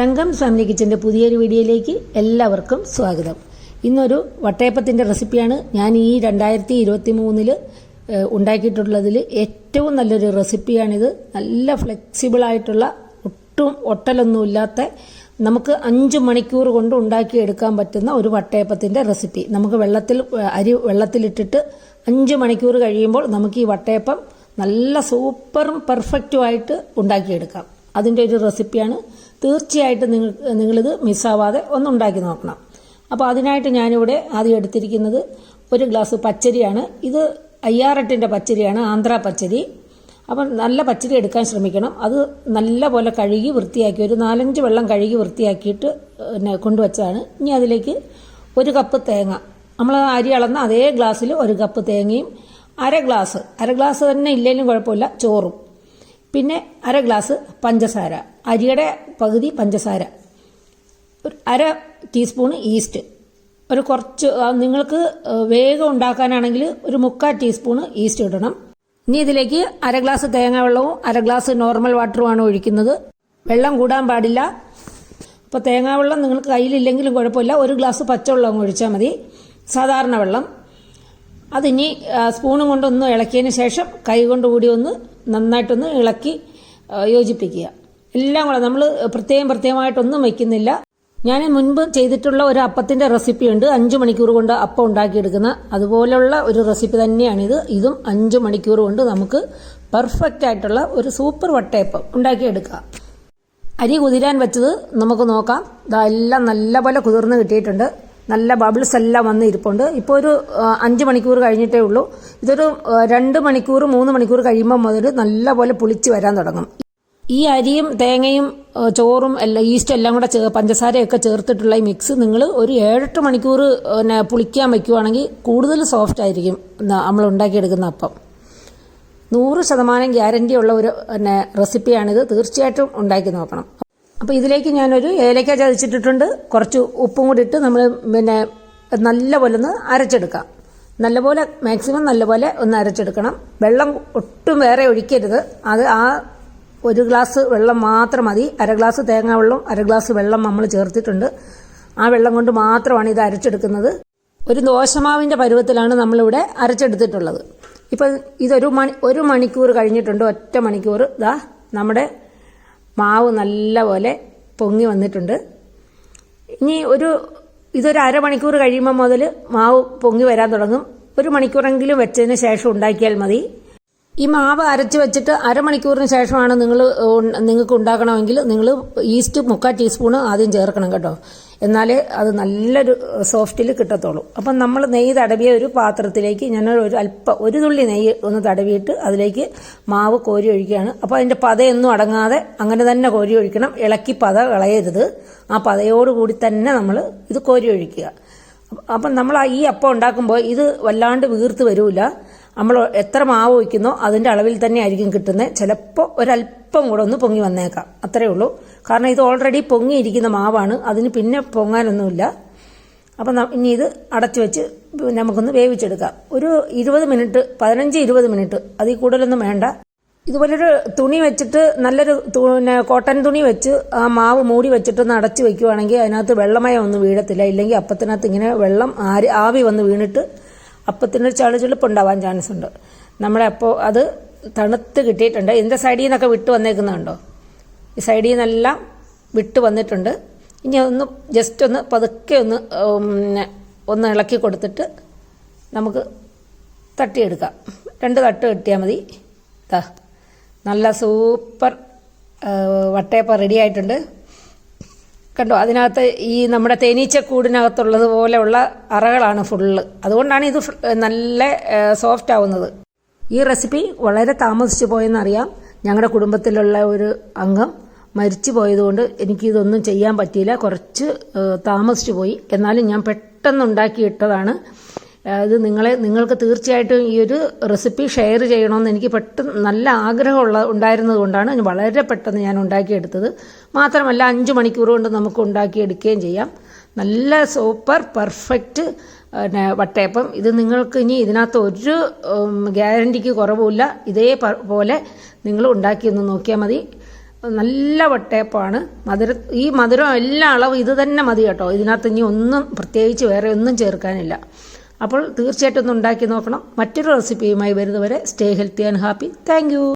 തങ്കം family കിച്ചന്റെ പുതിയൊരു വീഡിയോയിലേക്ക് എല്ലാവർക്കും സ്വാഗതം. ഇന്നൊരു വട്ടയപ്പത്തിന്റെ റെസിപ്പിയാണ് ഞാൻ ഈ രണ്ടായിരത്തി ഇരുപത്തി മൂന്നിൽ ഉണ്ടാക്കിയിട്ടുള്ളതിൽ ഏറ്റവും നല്ലൊരു റെസിപ്പിയാണിത്. നല്ല ഫ്ലെക്സിബിൾ ആയിട്ടുള്ള ഒട്ടും ഒട്ടലൊന്നുമില്ലാത്ത നമുക്ക് അഞ്ച് മണിക്കൂർ കൊണ്ട് ഉണ്ടാക്കിയെടുക്കാൻ പറ്റുന്ന ഒരു വട്ടയപ്പത്തിന്റെ റെസിപ്പി. നമുക്ക് വെള്ളത്തിൽ അരി വെള്ളത്തിലിട്ടിട്ട് അഞ്ച് മണിക്കൂർ കഴിയുമ്പോൾ നമുക്ക് ഈ വട്ടയപ്പം നല്ല സൂപ്പറും പെർഫെക്റ്റുമായിട്ട് ഉണ്ടാക്കിയെടുക്കാം. അതിന്റെ ഒരു റെസിപ്പിയാണ് തീർച്ചയായിട്ടും നിങ്ങൾ നിങ്ങളിത് മിസ്സാവാതെ ഒന്ന് ഉണ്ടാക്കി നോക്കണം. അപ്പോൾ അതിനായിട്ട് ഞാനിവിടെ ആദ്യം എടുത്തിരിക്കുന്നത് ഒരു ഗ്ലാസ് പച്ചരിയാണ്. ഇത് അയ്യാറെട്ടിന്റെ പച്ചരിയാണ് ആന്ധ്ര പച്ചരി. അപ്പം നല്ല പച്ചരി എടുക്കാൻ ശ്രമിക്കണം. അത് നല്ല പോലെ കഴുകി വൃത്തിയാക്കി ഒരു നാലഞ്ച് വെള്ളം കഴുകി വൃത്തിയാക്കിയിട്ട് പിന്നെ കൊണ്ടുവച്ചതാണ്. ഇനി അതിലേക്ക് ഒരു കപ്പ് തേങ്ങ. നമ്മൾ അരി അളന്ന അതേ ഗ്ലാസ്സിൽ ഒരു കപ്പ് തേങ്ങയും അര ഗ്ലാസ്. അര ഗ്ലാസ് തന്നെ ഇല്ലെങ്കിലും കുഴപ്പമില്ല ചോറും. പിന്നെ അര ഗ്ലാസ് പഞ്ചസാര. അരിയുടെ പകുതി പഞ്ചസാര. ഒരു അര ടീസ്പൂൺ ഈസ്റ്റ്. ഒരു കുറച്ച് നിങ്ങൾക്ക് വേഗം ഉണ്ടാക്കാനാണെങ്കിൽ ഒരു മുക്കാൽ ടീസ്പൂൺ ഈസ്റ്റ് ഇടണം. ഇനി ഇതിലേക്ക് അര ഗ്ലാസ് തേങ്ങ വെള്ളവും അര ഗ്ലാസ് നോർമൽ വാട്ടറുമാണ് ഒഴിക്കുന്നത്. വെള്ളം കൂടാൻ പാടില്ല. അപ്പോൾ തേങ്ങാവെള്ളം നിങ്ങൾക്ക് കയ്യിലില്ലെങ്കിലും കുഴപ്പമില്ല. ഒരു ഗ്ലാസ് പച്ചവെള്ളം വെള്ളം ഒഴിച്ചാൽ മതി. സാധാരണ വെള്ളം. അതിനി സ്പൂണും കൊണ്ടൊന്ന് ഇളക്കിയതിന് ശേഷം കൈ കൊണ്ട് കൂടി ഒന്ന് നന്നായിട്ടൊന്ന് ഇളക്കി യോജിപ്പിക്കുക. എല്ലാം കൂടെ നമ്മൾ പ്രത്യേകം പ്രത്യേകമായിട്ടൊന്നും വയ്ക്കുന്നില്ല. ഞാൻ മുൻപ് ചെയ്തിട്ടുള്ള ഒരു അപ്പത്തിന്റെ റെസിപ്പി ഉണ്ട്. അഞ്ചു മണിക്കൂർ കൊണ്ട് അപ്പം ഉണ്ടാക്കിയെടുക്കുന്ന അതുപോലെയുള്ള ഒരു റെസിപ്പി തന്നെയാണിത്. ഇതും അഞ്ച് മണിക്കൂർ കൊണ്ട് നമുക്ക് പെർഫെക്റ്റ് ആയിട്ടുള്ള ഒരു സൂപ്പർ വട്ടയപ്പം ഉണ്ടാക്കിയെടുക്കാം. അരി കുതിരാൻ വെച്ചത് നമുക്ക് നോക്കാം. ഇതെല്ലാം നല്ലപോലെ കുതിർന്ന് കിട്ടിയിട്ടുണ്ട്. നല്ല ബബിൾസ് എല്ലാം വന്ന് ഇരിപ്പുണ്ട്. ഇപ്പോൾ ഒരു അഞ്ച് മണിക്കൂർ കഴിഞ്ഞിട്ടേ ഉള്ളൂ. ഇതൊരു രണ്ട് മണിക്കൂർ മൂന്ന് മണിക്കൂർ കഴിയുമ്പോൾ മുതൽ നല്ലപോലെ പുളിച്ച് വരാൻ തുടങ്ങും. ഈ അരിയും തേങ്ങയും ചോറും എല്ലാം ഈസ്റ്റ് എല്ലാം കൂടെ പഞ്ചസാരയൊക്കെ ചേർത്തിട്ടുള്ള ഈ മിക്സ് നിങ്ങൾ ഒരു ഏഴെട്ട് മണിക്കൂർ പിന്നെ പുളിക്കാൻ വയ്ക്കുവാണെങ്കിൽ കൂടുതൽ സോഫ്റ്റ് ആയിരിക്കും നമ്മൾ ഉണ്ടാക്കിയെടുക്കുന്ന അപ്പം. നൂറ് ശതമാനം ഗ്യാരണ്ടി ഉള്ള ഒരു പിന്നെ റെസിപ്പിയാണിത്. തീർച്ചയായിട്ടും ഉണ്ടാക്കി നോക്കണം. അപ്പോൾ ഇതിലേക്ക് ഞാനൊരു ഏലക്ക ചതച്ചിട്ടിട്ടുണ്ട്. കുറച്ച് ഉപ്പും കൂടി ഇട്ട് നമ്മൾ പിന്നെ നല്ലപോലെ ഒന്ന് അരച്ചെടുക്കാം. നല്ലപോലെ മാക്സിമം നല്ലപോലെ ഒന്ന് അരച്ചെടുക്കണം. വെള്ളം ഒട്ടും വേറെ ഒഴിക്കരുത്. അത് ആ ഒരു ഗ്ലാസ് വെള്ളം മാത്രം മതി. അര ഗ്ലാസ് തേങ്ങാ വെള്ളം അര ഗ്ലാസ് വെള്ളം നമ്മൾ ചേർത്തിട്ടുണ്ട്. ആ വെള്ളം കൊണ്ട് മാത്രമാണ് ഇത് അരച്ചെടുക്കുന്നത്. ഒരു ദോശമാവിന്റെ പരുവത്തിലാണ് നമ്മളിവിടെ അരച്ചെടുത്തിട്ടുള്ളത്. ഇപ്പം ഇതൊരു മണി ഒരു മണിക്കൂർ കഴിഞ്ഞിട്ടുണ്ട് ഒറ്റ മണിക്കൂർ. ഇതാ നമ്മുടെ മാവ് നല്ലപോലെ പൊങ്ങി വന്നിട്ടുണ്ട്. ഇനി ഒരു ഇതൊരു അരമണിക്കൂർ കഴിയുമ്പോൾ മുതൽ മാവ് പൊങ്ങി വരാൻ തുടങ്ങും. ഒരു മണിക്കൂറെങ്കിലും വെച്ചതിന് ശേഷം ഉണ്ടാക്കിയാൽ മതി. ഈ മാവ് അരച്ച് വെച്ചിട്ട് അരമണിക്കൂറിന് ശേഷമാണ് നിങ്ങൾ നിങ്ങൾക്ക് ഉണ്ടാക്കണമെങ്കിൽ നിങ്ങൾ ഈസ്റ്റ് മുക്കാൽ ടീസ്പൂൺ ആദ്യം ചേർക്കണം കേട്ടോ. എന്നാലേ അത് നല്ലൊരു സോഫ്റ്റിൽ കിട്ടത്തുള്ളൂ. അപ്പം നമ്മൾ നെയ്യ് തടവിയ ഒരു പാത്രത്തിലേക്ക് ഞാൻ ഒരു അല്പം ഒരു തുള്ളി നെയ്യ് ഒന്ന് തടവിയിട്ട് അതിലേക്ക് മാവ് കോരി ഒഴിക്കുകയാണ്. അപ്പോൾ അതിന്റെ പതയൊന്നും അടങ്ങാതെ അങ്ങനെ തന്നെ കോരി ഒഴിക്കണം. ഇളക്കി പത കളയരുത്. ആ പതയോടുകൂടി തന്നെ നമ്മൾ ഇത് കോരി ഒഴിക്കുക. അപ്പം നമ്മൾ ഈ അപ്പം ഉണ്ടാക്കുമ്പോൾ ഇത് വല്ലാണ്ട് വീർത്ത് വരൂല. നമ്മൾ എത്ര മാവ് വയ്ക്കുന്നോ അതിന്റെ അളവിൽ തന്നെ ആയിരിക്കും കിട്ടുന്നത്. ചിലപ്പോൾ ഒരല്പം കൂടെ ഒന്ന് പൊങ്ങി വന്നേക്കാം. അത്രയേ ഉള്ളൂ. കാരണം ഇത് ഓൾറെഡി പൊങ്ങിയിരിക്കുന്ന മാവാണ്. അതിന് പിന്നെ പൊങ്ങാനൊന്നുമില്ല. അപ്പം ഇനി ഇത് അടച്ചു വെച്ച് നമുക്കൊന്ന് വേവിച്ചെടുക്കാം. ഒരു ഇരുപത് മിനിറ്റ് പതിനഞ്ച് ഇരുപത് മിനിറ്റ് അതിൽ കൂടുതലൊന്നും വേണ്ട. ഇതുപോലൊരു തുണി വെച്ചിട്ട് നല്ലൊരു പിന്നെ കോട്ടൺ തുണി വെച്ച് ആ മാവ് മൂടി വെച്ചിട്ട് ഒന്ന് അടച്ചു വെക്കുവാണെങ്കിൽ അതിനകത്ത് വെള്ളമയം ഒന്നും വീഴത്തില്ല. ഇല്ലെങ്കിൽ അപ്പത്തിനകത്ത് ഇങ്ങനെ വെള്ളം ആര് ആവി വന്ന് വീണിട്ട് അപ്പത്തിന് ചളിചെളുപ്പ് ഉണ്ടാവാൻ ചാൻസ് ഉണ്ട്. നമ്മളെ അപ്പോൾ അത് തണുത്ത് കിട്ടിയിട്ടുണ്ട്. ഇതിന്റെ സൈഡിൽ നിന്നൊക്കെ വിട്ട് വന്നേക്കുന്നുണ്ടോ ഈ സൈഡിൽ നിന്നെല്ലാം വിട്ട് വന്നിട്ടുണ്ട്. ഇനി ഒന്ന് ജസ്റ്റ് ഒന്ന് പതുക്കെ ഒന്ന് ഒന്ന് ഇളക്കി കൊടുത്തിട്ട് നമുക്ക് തട്ടിയെടുക്കാം. രണ്ട് തട്ട് കിട്ടിയാൽ മതി. ദാ നല്ല സൂപ്പർ വട്ടയപ്പം റെഡി ആയിട്ടുണ്ട്. കണ്ടോ അതിനകത്ത് ഈ നമ്മുടെ തേനീച്ചക്കൂടിനകത്തുള്ളത് പോലെയുള്ള അറകളാണ് ഫുള്ള്. അതുകൊണ്ടാണ് ഇത് നല്ല സോഫ്റ്റ് ആവുന്നത്. ഈ റെസിപ്പി വളരെ താമസിച്ചു പോയെന്നറിയാം. ഞങ്ങളുടെ കുടുംബത്തിലുള്ള ഒരു അംഗം മരിച്ചു പോയതുകൊണ്ട് എനിക്കിതൊന്നും ചെയ്യാൻ പറ്റിയില്ല. കുറച്ച് താമസിച്ചു പോയി. എന്നാലും ഞാൻ പെട്ടെന്ന് ഉണ്ടാക്കിയിട്ടതാണ് ഏഹ്, ഇത് നിങ്ങളെ നിങ്ങൾക്ക് തീർച്ചയായിട്ടും ഈ ഒരു റെസിപ്പി ഷെയർ ചെയ്യണമെന്ന് എനിക്ക് പെട്ടെന്ന് നല്ല ആഗ്രഹമുള്ള ഉണ്ടായിരുന്നത് കൊണ്ടാണ് വളരെ പെട്ടെന്ന് ഞാൻ ഉണ്ടാക്കിയെടുത്തത്. മാത്രമല്ല അഞ്ച് മണിക്കൂർ കൊണ്ട് നമുക്ക് ഉണ്ടാക്കിയെടുക്കുകയും ചെയ്യാം. നല്ല സൂപ്പർ പെർഫെക്റ്റ് പിന്നെ വട്ടയപ്പം. ഇത് നിങ്ങൾക്ക് ഇനി ഇതിനകത്ത് ഒരു ഗ്യാരണ്ടിക്ക് കുറവുമില്ല. ഇതേ പോലെ നിങ്ങൾ ഉണ്ടാക്കി ഒന്ന് നോക്കിയാൽ മതി. നല്ല വട്ടയപ്പമാണ്. മധുര ഈ മധുരം എല്ലാ അളവും ഇത് തന്നെ മതി കേട്ടോ. ഇതിനകത്ത് ഇനി ഒന്നും പ്രത്യേകിച്ച് വേറെ ഒന്നും ചേർക്കാനില്ല. അപ്പോൾ തീർച്ചയായിട്ടും ഒന്ന് ഉണ്ടാക്കി നോക്കണം. മറ്റൊരു റെസിപ്പിയുമായി വരുന്നവരെ stay healthy and happy thank